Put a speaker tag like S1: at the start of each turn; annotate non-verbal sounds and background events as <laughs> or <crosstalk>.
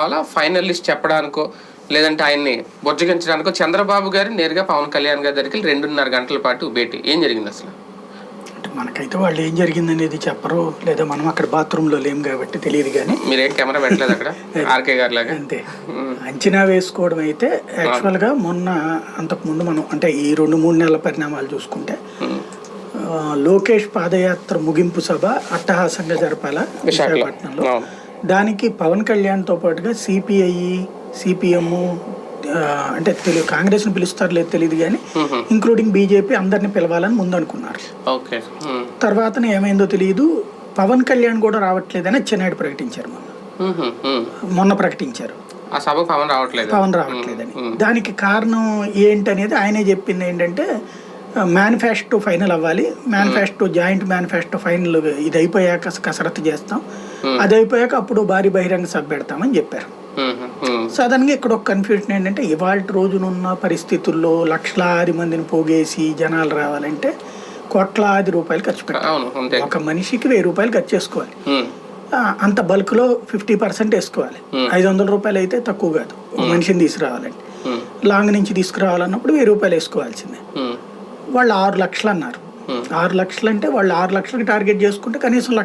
S1: అలా final list చెప్పడానికో లేదంటే ఆయన్ని బుజ్జగించడానికో చంద్రబాబు గారు నేరుగా పవన్ కళ్యాణ్ గారి దగ్గరికి రెండున్నర గంటల పాటు భేటీ. ఏం జరిగింది అసలు?
S2: అంటే మనకైతే వాళ్ళు ఏం జరిగిందనేది చెప్పరు లేదా మనం అక్కడ బాత్రూంలో లేం కాబట్టి తెలియదు కానీ.
S1: మీరేం కెమెరా పెట్టలేదు అక్కడ? <laughs> ఆర్కే గారి లాగా?
S2: అంతే. అంచనా వేసుకోవడం అయితే యాక్చువల్గా మొన్న అంతకుముందు మనం అంటే ఈ రెండు మూడు నెలల పరిణామాలు చూసుకుంటే లోకేష్ పాదయాత్ర ముగింపు సభ అట్టహాసంగా జరపాల విశాఖపట్నంలో. దానికి పవన్ కళ్యాణ్తో పాటుగా సిపిఐ సిపిఎం అంటే తెలియదు కాంగ్రెస్ని పిలుస్తారు లేదు తెలియదు కానీ ఇంక్లూడింగ్ బీజేపీ అందరిని పిలవాలని ముందు అనుకున్నారు. తర్వాత ఏమైందో తెలియదు పవన్ కళ్యాణ్ కూడా రావట్లేదని చెన్నాయుడు ప్రకటించారు మొన్న. మొన్న ప్రకటించారు.
S1: ఆ పవన్ రావట్లేదు.
S2: పవన్ రావట్లేదని. దానికి కారణం ఏంటనేది ఆయనే చెప్పింది ఏంటంటే మేనిఫెస్టో ఫైనల్ అవ్వాలి. మేనిఫెస్టో జాయింట్ మేనిఫెస్టో ఫైనల్ ఇది అయిపోయాక కసరత్తు చేస్తాం. అది అయిపోయాక అప్పుడు భారీ బహిరంగ సభ పెడతామని చెప్పారు.
S1: ఉహు, ఉమ్.
S2: సాధారణంగా ఇక్కడ ఒక కన్ఫ్యూజన్ ఏంటంటే ఇవాళ రోజునున్న పరిస్థితుల్లో లక్షలాది మందిని పోగేసి జనాలు రావాలంటే కోట్లాది రూపాయలు ఖర్చు పెట్టాలి. ఒక మనిషికి వెయ్యి రూపాయలు ఖర్చు చేసుకోవాలి. అంత బల్క్లో ఫిఫ్టీ పర్సెంట్ వేసుకోవాలి. ఐదు వందల రూపాయలు అయితే తక్కువ కాదు. మనిషిని తీసుకురావాలంటే. లాంగ్ నుంచి తీసుకురావాలన్నప్పుడు వెయ్యి రూపాయలు వేసుకోవాల్సిందే. వాళ్ళు ఆరు లక్షలు అన్నారు. ఆరు లక్షలు అంటే వాళ్ళు ఆరు లక్షలకి టార్గెట్ చేసుకుంటే కనీసం లక్ష